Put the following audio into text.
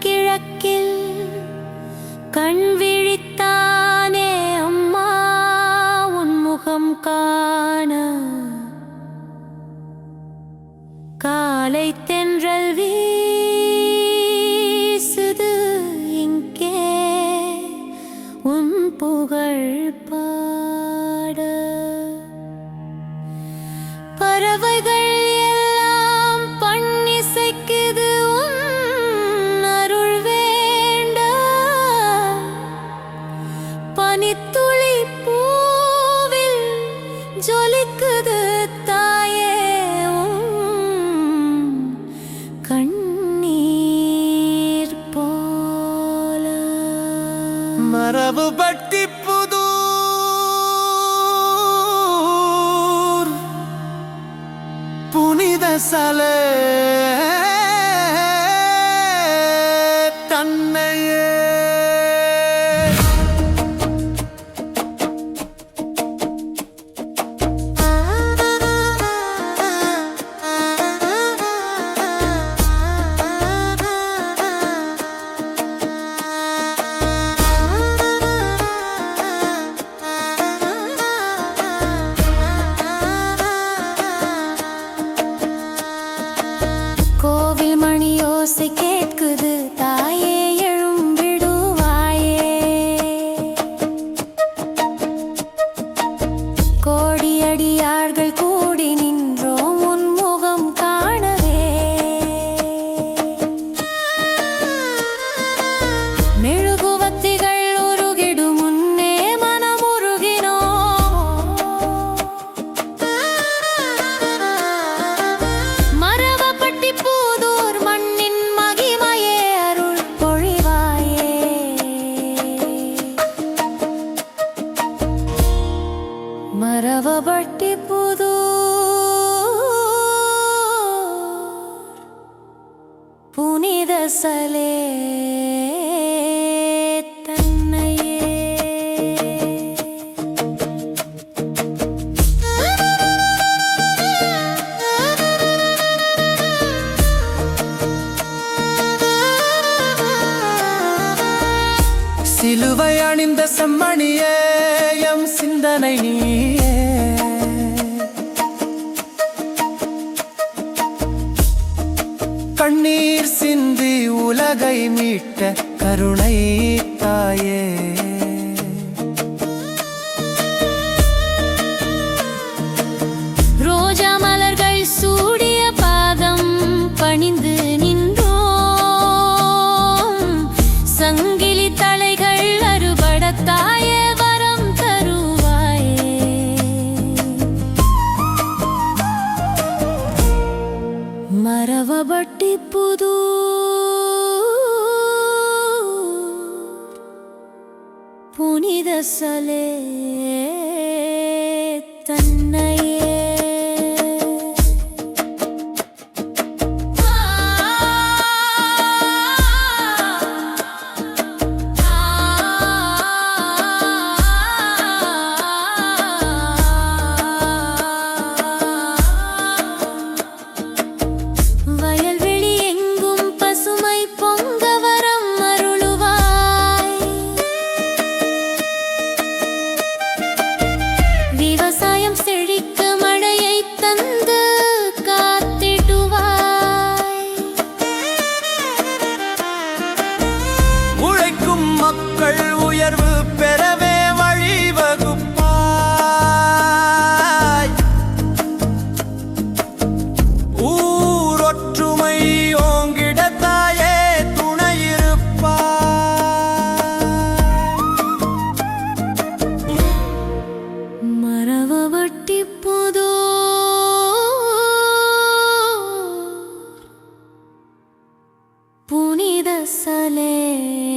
கிழக்கில் கண் விழித்தானே அம்மா உன்முகம் காண. காலை தென்றல் வீசுது இங்கே உன் புகழ் மரபு பட்டி புதூர். புனித சலே ஓசை கேட்குது தா வாசலே சிலுவை அணிந்த செம்மணியே எம் சிந்தனை நீயே. கண்ணீர் சிந்தி உலகை மீட்ட கருணை தாயே. புனித சலே. സലേ.